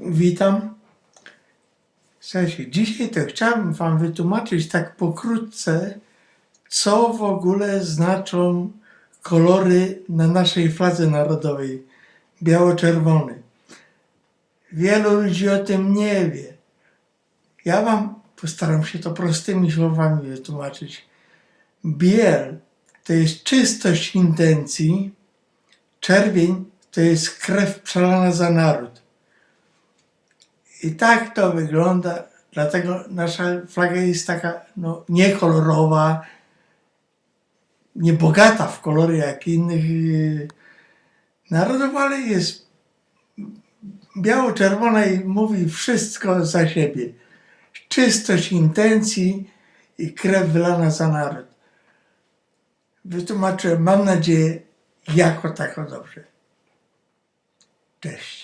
Witam. Słuchajcie, dzisiaj to chciałbym Wam wytłumaczyć tak pokrótce, co w ogóle znaczą kolory na naszej fladze narodowej biało-czerwony. Wielu ludzi o tym nie wie. Ja Wam postaram się to prostymi słowami wytłumaczyć. Biel to jest czystość intencji, czerwień to jest krew przelana za naród. I tak to wygląda, dlatego nasza flaga jest taka no, niekolorowa, niebogata w kolory jak innych yy, narodów, ale jest biało-czerwona i mówi wszystko za siebie. Czystość intencji i krew wylana za naród. Wytłumaczyłem, mam nadzieję, jako tako dobrze. Cześć.